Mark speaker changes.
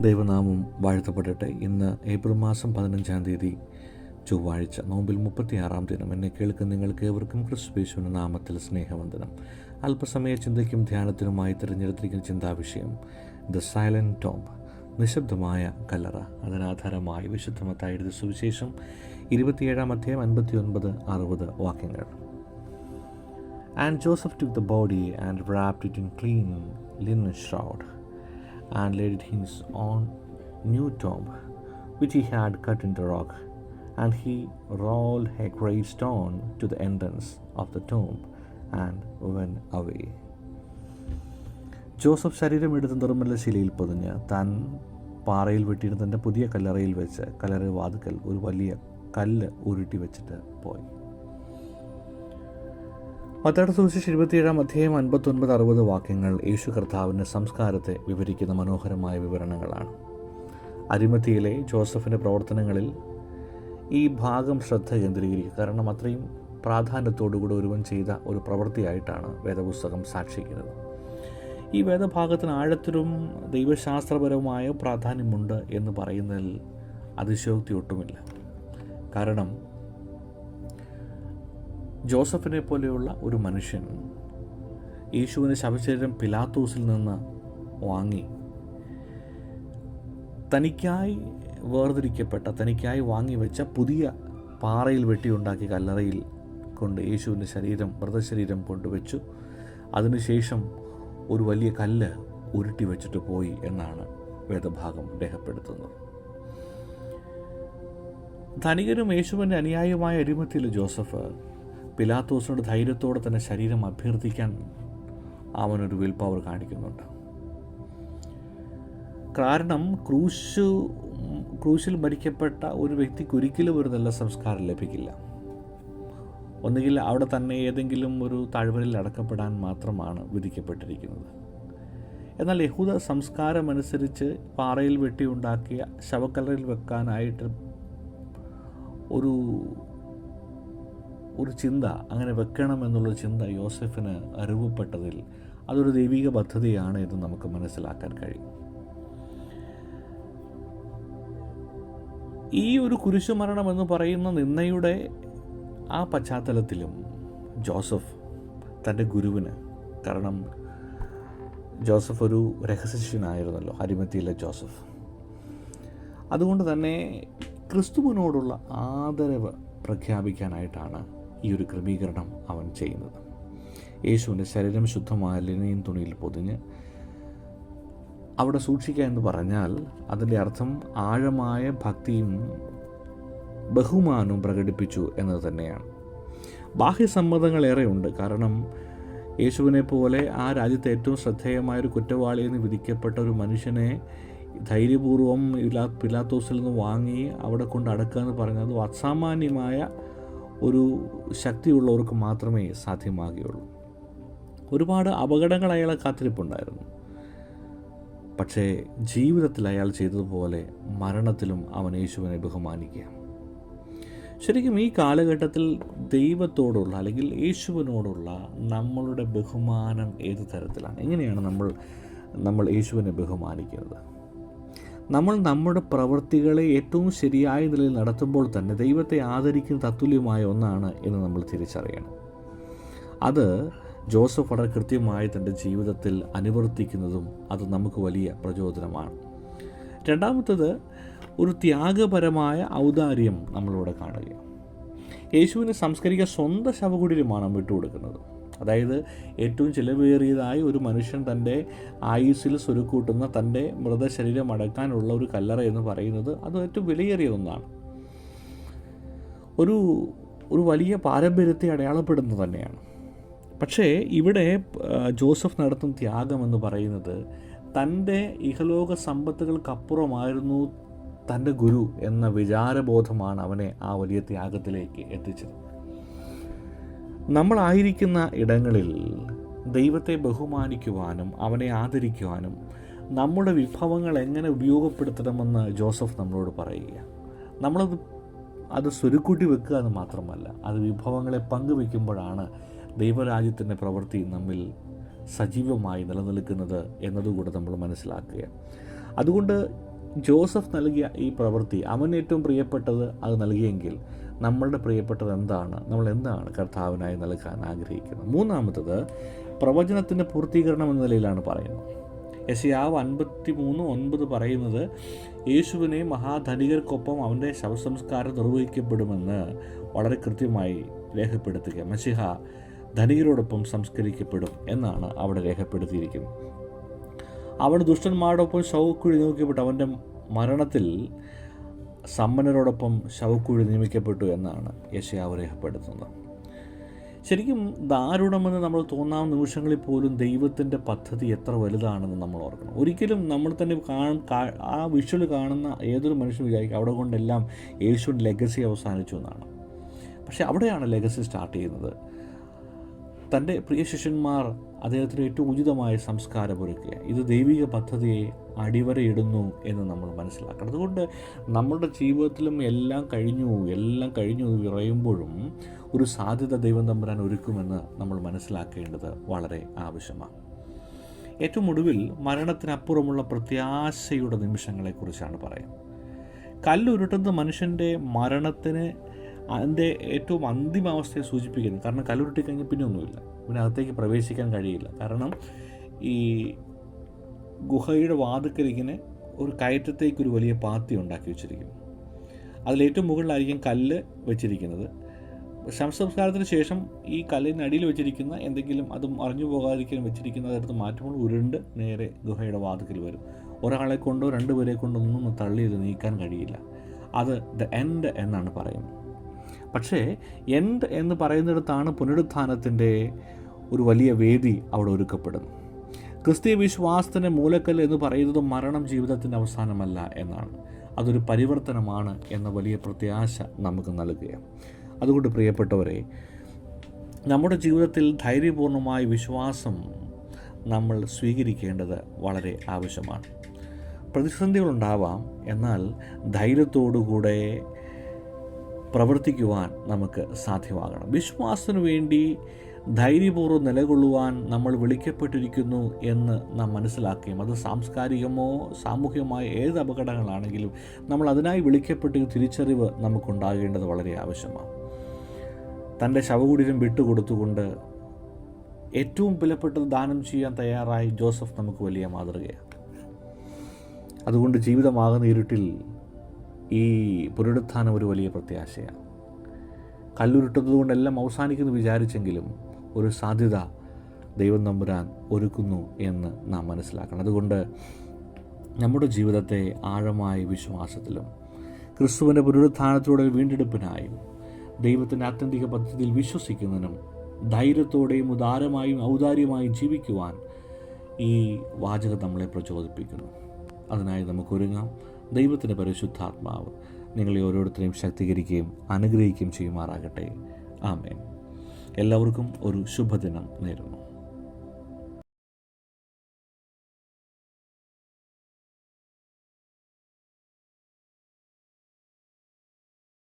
Speaker 1: ദൈവനാമം വാഴ്ത്തപ്പെടട്ടെ. ഇന്ന് ഏപ്രിൽ മാസം പതിനഞ്ചാം തീയതി ചൊവ്വാഴ്ച നോമ്പിൽ മുപ്പത്തിയാറാം ദിനം. എന്നെ കേൾക്കുന്ന നിങ്ങൾക്ക് ഏവർക്കും ക്രിസ്തുവേശുവിന്റെ നാമത്തിൽ സ്നേഹവന്ദനം. അല്പസമയ ചിന്തയ്ക്കും ധ്യാനത്തിനുമായി തിരഞ്ഞെടുത്തിരിക്കുന്ന ചിന്താവിഷയം ദ സൈലന്റ് ടോംബ് നിശബ്ദമായ കല്ലറ. അതിനാധാരമായി വിശുദ്ധമത്തായിരുന്ന സുവിശേഷം ഇരുപത്തിയേഴാം അധ്യായം അൻപത്തി ഒൻപത് അറുപത് വാക്യങ്ങൾ. And Joseph to the body and wrapped it in clean linen shroud, and laid his own new tomb, which he had cut into rock. And he rolled a great stone to the entrance of the tomb and went away. Joseph ശരീരം എടുത്ത് നിർമ്മല ശിലയിൽ പൊതിഞ്ഞ് താൻ പാറയിൽ വെട്ടിയിരുന്ന തന്റെ പുതിയ കല്ലറയിൽ വെച്ച് കല്ലറ വാതുക്കൽ ഒരു വലിയ കല്ല് ഉരുട്ടി വെച്ചിട്ട് പോയി മത്തായുടെ സുവിശേഷ ഇരുപത്തിയേഴാം അധ്യായം അൻപത്തൊൻപത് അറുപത് വാക്യങ്ങൾ യേശു കർത്താവിന്റെ സംസ്കാരത്തെ വിവരിക്കുന്ന മനോഹരമായ വിവരണങ്ങളാണ്. അരിമത്തിയിലെ ജോസഫിന്റെ പ്രവർത്തനങ്ങളിൽ ഈ ഭാഗം ശ്രദ്ധ കേന്ദ്രീകരിക്കുക. കാരണം അത്രയും പ്രാധാന്യത്തോടുകൂടി ഒരുവൻ ചെയ്ത ഒരു പ്രവൃത്തിയായിട്ടാണ് വേദപുസ്തകം സാക്ഷിക്കുന്നത്. ഈ വേദഭാഗത്തിന് ആഴത്തിലും ദൈവശാസ്ത്രപരമായ പ്രാധാന്യമുണ്ട് എന്ന് പറയുന്നതിൽ അതിശയോക്തി ഒട്ടുമില്ല കാരണം ജോസഫിനെ പോലെയുള്ള ഒരു മനുഷ്യൻ യേശുവിന്റെ ശവശരീരം പിലാത്തോസിൽ നിന്ന് വാങ്ങി. തനിക്കായി വേർതിരിക്കപ്പെട്ട തനിക്കായി വാങ്ങി വെച്ച പുതിയ പാറയിൽ വെട്ടിയുണ്ടാക്കിയ കല്ലറയിൽ കൊണ്ട് യേശുവിന്റെ ശരീരം മൃതശരീരം കൊണ്ടുവച്ചു അതിനുശേഷം ഒരു വലിയ കല്ല് ഉരുട്ടി വെച്ചിട്ട് പോയി എന്നാണ് വേദഭാഗം രേഖപ്പെടുത്തുന്നത്. ധനികനും യേശുവിന്റെ അനുയായിയുമായ അരിമത്തിയിലെ ജോസഫ് പിലാത്തോസിനോട് ധൈര്യത്തോടെ തന്നെ ശരീരം അഭ്യർത്ഥിക്കാൻ അവനൊരു വിൽ പവർ കാണിക്കുന്നുണ്ട്. കാരണം ക്രൂശ് ക്രൂശിൽ മരിക്കപ്പെട്ട ഒരു വ്യക്തിക്ക് ഒരിക്കലും ഒരു നല്ല സംസ്കാരം ലഭിക്കില്ല. ഒന്നുകിൽ അവിടെ തന്നെ ഏതെങ്കിലും ഒരു താഴ്വരയിൽ അടക്കപ്പെടാൻ മാത്രമാണ് വിധിക്കപ്പെട്ടിരിക്കുന്നത്. എന്നാൽ യഹൂദ സംസ്കാരമനുസരിച്ച് പാറയിൽ വെട്ടിയുണ്ടാക്കിയ ശവക്കല്ലറിൽ വെക്കാനായിട്ട് ഒരു ഒരു ചിന്ത അങ്ങനെ വെക്കണം എന്നുള്ള ചിന്ത യോസഫിന് അറിവപ്പെട്ടതിൽ അതൊരു ദൈവിക പദ്ധതിയാണ് എന്ന് നമുക്ക് മനസ്സിലാക്കാൻ കഴിയും. ഈ ഒരു കുരിശുമരണം എന്ന് പറയുന്ന നിന്നയുടെ ആ പശ്ചാത്തലത്തിലും ജോസഫ് തന്റെ ഗുരുവിന് കാരണം ജോസഫ് ഒരു രഹസ്യനായിരുന്നല്ലോ അരിമത്തിയിലെ ജോസഫ്. അതുകൊണ്ട് തന്നെ ക്രിസ്തുവിനോടുള്ള ആദരവ് പ്രഖ്യാപിക്കാനായിട്ടാണ് ഈ ഒരു ക്രമീകരണം അവൻ ചെയ്യുന്നത്. യേശുവിന്റെ ശരീരം ശുദ്ധമായ ലിനയും തുണിയിൽ പൊതിഞ്ഞ് അവിടെ സൂക്ഷിക്കുക എന്ന് പറഞ്ഞാൽ അതിന്റെ അർത്ഥം ആഴമായ ഭക്തിയും ബഹുമാനവും പ്രകടിപ്പിച്ചു എന്നത് തന്നെയാണ്. ബാഹ്യസമ്മതങ്ങൾ ഉണ്ട് കാരണം യേശുവിനെ പോലെ ആ രാജ്യത്തെ ഏറ്റവും ശ്രദ്ധേയമായ ഒരു കുറ്റവാളി എന്ന് വിധിക്കപ്പെട്ട ഒരു മനുഷ്യനെ ധൈര്യപൂർവം പിലാത്തോസിൽ നിന്ന് വാങ്ങി അവിടെ കൊണ്ട് അടക്കുക എന്ന് പറഞ്ഞത് അസാമാന്യമായ ഒരു ശക്തിയുള്ളവർക്ക് മാത്രമേ സാധ്യമാകുകയുള്ളൂ. ഒരുപാട് അപകടങ്ങൾ അയാളെ കാത്തിരിപ്പുണ്ടായിരുന്നു. പക്ഷേ ജീവിതത്തിൽ അയാൾ ചെയ്തതുപോലെ മരണത്തിലും അവൻ യേശുവിനെ ബഹുമാനിക്കുക. ശരിക്കും ഈ കാലഘട്ടത്തിൽ ദൈവത്തോടുള്ള അല്ലെങ്കിൽ യേശുവിനോടുള്ള നമ്മളുടെ ബഹുമാനം ഏത് തരത്തിലാണ്? എങ്ങനെയാണ് നമ്മൾ നമ്മൾ യേശുവിനെ ബഹുമാനിക്കുന്നത്? നമ്മൾ നമ്മുടെ പ്രവൃത്തികളെ ഏറ്റവും ശരിയായ നിലയിൽ നടത്തുമ്പോൾ തന്നെ ദൈവത്തെ ആദരിക്കുന്ന തത്തുല്യമായ ഒന്നാണ് എന്ന് നമ്മൾ തിരിച്ചറിയണം. അത് ജോസഫ് വളരെ കൃത്യമായി തന്റെ ജീവിതത്തിൽ അനുവർത്തിക്കുന്നതും അത് നമുക്ക് വലിയ പ്രചോദനമാണ്. രണ്ടാമത്തത് ഒരു ത്യാഗപരമായ ഔദാര്യം നമ്മളിവിടെ കാണുക യേശുവിനെ സംസ്കരിക്കുക സ്വന്തം ശവകുടീരമാണ് വിട്ടുകൊടുക്കുന്നത്. അതായത് ഏറ്റവും ചിലവേറിയതായി ഒരു മനുഷ്യൻ തന്റെ ആയുസ്സിൽ സ്വരുക്കൂട്ടുന്ന തന്റെ മൃതശരീരം അടക്കാനുള്ള ഒരു കല്ലറ എന്ന് പറയുന്നത് അത് ഏറ്റവും വിലയേറിയ ഒന്നാണ് ഒരു ഒരു വലിയ പാരമ്പര്യത്തെ അടയാളപ്പെടുന്നത് തന്നെയാണ്. പക്ഷേ ഇവിടെ ജോസഫ് നടത്തുന്ന ത്യാഗം എന്ന് പറയുന്നത് തന്റെ ഇഹലോക സമ്പത്തുകൾക്കപ്പുറമായിരുന്നു തന്റെ ഗുരു എന്ന വിചാരബോധമാണ് അവനെ ആ വലിയ ത്യാഗത്തിലേക്ക് എത്തിച്ചത്. നമ്മളായിരിക്കുന്ന ഇടങ്ങളിൽ ദൈവത്തെ ബഹുമാനിക്കുവാനും അവനെ ആദരിക്കുവാനും നമ്മുടെ വിഭവങ്ങൾ എങ്ങനെ ഉപയോഗപ്പെടുത്തണമെന്ന് ജോസഫ് നമ്മളോട് പറയുക നമ്മളത് അത് സ്വരുക്കൂട്ടി വെക്കുക എന്ന് മാത്രമല്ല അത് വിഭവങ്ങളെ പങ്കുവെക്കുമ്പോഴാണ് ദൈവരാജ്യത്തിന്റെ പ്രവൃത്തി നമ്മിൽ സജീവമായി നിലനിൽക്കുന്നത് എന്നതുകൂടെ നമ്മൾ മനസ്സിലാക്കുക അതുകൊണ്ട് ജോസഫ് നൽകിയ ഈ പ്രവൃത്തി അവൻ ഏറ്റവും പ്രിയപ്പെട്ടത് അത് നൽകിയെങ്കിൽ നമ്മളുടെ പ്രിയപ്പെട്ടത് എന്താണ്? നമ്മൾ എന്താണ് കർത്താവിനായി നൽകാൻ ആഗ്രഹിക്കുന്നത്? മൂന്നാമത്തത് പ്രവചനത്തിന്റെ പൂർത്തീകരണം എന്ന നിലയിലാണ് പറയുന്നത്. യശയാവ് അൻപത്തി മൂന്ന് ഒൻപത് പറയുന്നത് യേശുവിനെ മഹാധനികർക്കൊപ്പം അവന്റെ ശവസംസ്കാരം നിർവഹിക്കപ്പെടുമെന്ന് വളരെ കൃത്യമായി രേഖപ്പെടുത്തുക. മസിഹ ധനികരോടൊപ്പം സംസ്കരിക്കപ്പെടും എന്നാണ് അവിടെ രേഖപ്പെടുത്തിയിരിക്കുന്നത്. അവിടെ ദുഷ്ടന്മാരോടൊപ്പം ശവക്കുഴി നോക്കിയപ്പെട്ട് അവന്റെ മരണത്തിൽ സമ്പന്നരോടൊപ്പം ശവക്കുഴി നിയമിക്കപ്പെട്ടു എന്നാണ് യശയാവ് രേഖപ്പെടുത്തുന്നത് ശരിക്കും ദാരുണമെന്ന് നമ്മൾ തോന്നാവുന്ന നിമിഷങ്ങളിൽ പോലും ദൈവത്തിന്റെ പദ്ധതി എത്ര വലുതാണെന്ന് നമ്മൾ ഓർക്കണം. ഒരിക്കലും നമ്മൾ തന്നെ കാ ആ വിഷ്വൽ കാണുന്ന ഏതൊരു മനുഷ്യൻ വിചാരിക്കും അവിടെ കൊണ്ടെല്ലാം യേശുവിന്റെ ലെഗസി അവസാനിച്ചു എന്നാണ്. പക്ഷേ അവിടെയാണ് ലെഗസി സ്റ്റാർട്ട് ചെയ്യുന്നത്. തന്റെ പ്രിയ ശിഷ്യന്മാർ അദ്ദേഹത്തിന് ഏറ്റവും ഉചിതമായ സംസ്കാരം ഒരുക്കുക. ഇത് ദൈവിക പദ്ധതിയെ അടിവരയിടുന്നു എന്ന് നമ്മൾ മനസ്സിലാക്കണം. അതുകൊണ്ട് നമ്മുടെ ജീവിതത്തിലും എല്ലാം കഴിഞ്ഞു എല്ലാം കഴിഞ്ഞു വിറയുമ്പോഴും ഒരു സാധ്യത ദൈവം തമ്പുരാൻ ഒരുക്കുമെന്ന് നമ്മൾ മനസ്സിലാക്കേണ്ടത് വളരെ ആവശ്യമാണ്. ഏറ്റവും ഒടുവിൽ മരണത്തിനപ്പുറമുള്ള പ്രത്യാശയുടെ നിമിഷങ്ങളെക്കുറിച്ചാണ് പറയുന്നത്. കല്ലുരുട്ടുന്ന മനുഷ്യന്റെ മരണത്തിന് അതിന്റെ ഏറ്റവും അന്തിമാവസ്ഥയെ സൂചിപ്പിക്കുന്നു. കാരണം കല്ലുരുട്ടി കഴിഞ്ഞാൽ പിന്നെ ഒന്നുമില്ല. പിന്നെ അകത്തേക്ക് പ്രവേശിക്കാൻ കഴിയില്ല. കാരണം ഈ ഗുഹയുടെ വാതുക്കലിങ്ങനെ ഒരു കയറ്റത്തേക്ക് ഒരു വലിയ പാത്തി ഉണ്ടാക്കി വെച്ചിരിക്കും അതിലേറ്റവും മുകളിലായിരിക്കും കല്ല് വെച്ചിരിക്കുന്നത്. ശംസംസ്കാരത്തിന് ശേഷം ഈ കല്ലിനടിയിൽ വെച്ചിരിക്കുന്ന എന്തെങ്കിലും അത് മറിഞ്ഞു പോകാതിരിക്കാൻ വെച്ചിരിക്കുന്ന അതെടുത്ത് മാറ്റുമ്പോൾ ഉരുണ്ട് നേരെ ഗുഹയുടെ വാതുക്കൽ വരും. ഒരാളെ കൊണ്ടോ രണ്ടുപേരെ കൊണ്ടോ ഒന്നും തള്ളി ഇത് നീക്കാൻ കഴിയില്ല. അത് ദ എൻഡ് എന്നാണ് പറയുന്നത്. പക്ഷേ എൻഡ് എന്ന് പറയുന്നിടത്താണ് പുനരുത്ഥാനത്തിന്റെ ഒരു വലിയ വേദി അവിടെ ഒരുക്കപ്പെടുന്നത്. ക്രിസ്തീയ വിശ്വാസത്തിന്റെ മൂലക്കൽ എന്ന് പറയുന്നത് മരണം ജീവിതത്തിന്റെ അവസാനമല്ല എന്നാണ്. അതൊരു പരിവർത്തനമാണ് എന്ന വലിയ പ്രത്യാശ നമുക്ക് നൽകുകയാണ്. അതുകൊണ്ട് പ്രിയപ്പെട്ടവരെ നമ്മുടെ ജീവിതത്തിൽ ധൈര്യപൂർണമായ വിശ്വാസം നമ്മൾ സ്വീകരിക്കേണ്ടത് വളരെ ആവശ്യമാണ്. പ്രതിസന്ധികളുണ്ടാവാം എന്നാൽ ധൈര്യത്തോടുകൂടെ പ്രവർത്തിക്കുവാൻ നമുക്ക് സാധ്യമാകണം. വിശ്വാസത്തിനു വേണ്ടി ധൈര്യപൂർവം നിലകൊള്ളുവാൻ നമ്മൾ വിളിക്കപ്പെട്ടിരിക്കുന്നു എന്ന് നാം മനസ്സിലാക്കുകയും അത് സാംസ്കാരികമോ സാമൂഹികമായ ഏത് അപകടങ്ങളാണെങ്കിലും നമ്മൾ അതിനായി വിളിക്കപ്പെട്ട തിരിച്ചറിവ് നമുക്കുണ്ടാകേണ്ടത് വളരെ ആവശ്യമാണ്. തന്റെ ശവകുടീരം വിട്ടുകൊടുത്തുകൊണ്ട് ഏറ്റവും വിലപ്പെട്ടത് ദാനം ചെയ്യാൻ തയ്യാറായി ജോസഫ് നമുക്ക് വലിയ മാതൃകയാണ്. അതുകൊണ്ട് ജീവിതമാകുന്ന ഇരുട്ടിൽ ഈ പുനരുത്ഥാനം ഒരു വലിയ പ്രത്യാശയാണ്. കല്ലുരുട്ടുന്നത് കൊണ്ടെല്ലാം അവസാനിക്കുന്നു വിചാരിച്ചെങ്കിലും ഒരു സാധ്യത ദൈവം നമ്പുരാൻ ഒരുക്കുന്നു എന്ന് നാം മനസ്സിലാക്കണം. അതുകൊണ്ട് നമ്മുടെ ജീവിതത്തെ ആഴമായ വിശ്വാസത്തിലും ക്രിസ്തുവിന്റെ പുനരുത്ഥാനത്തിലൂടെ വീണ്ടെടുപ്പിനായും ദൈവത്തിന്റെ ആത്യന്തിക പദ്ധതിയിൽ വിശ്വസിക്കുന്നതിനും ധൈര്യത്തോടെയും ഉദാരമായും ഔദാര്യമായും ജീവിക്കുവാൻ ഈ വാചകം നമ്മളെ പ്രചോദിപ്പിക്കുന്നു. അതിനായി നമുക്കൊരുങ്ങാം. ദൈവത്തിന്റെ പരിശുദ്ധാത്മാവ് നിങ്ങളെ ഓരോരുത്തരെയും ശക്തീകരിക്കുകയും അനുഗ്രഹിക്കുകയും ചെയ്യുമാറാകട്ടെ. ആമേൻ. എല്ലാവർക്കും ഒരു ശുഭദിനം നേരുന്നു.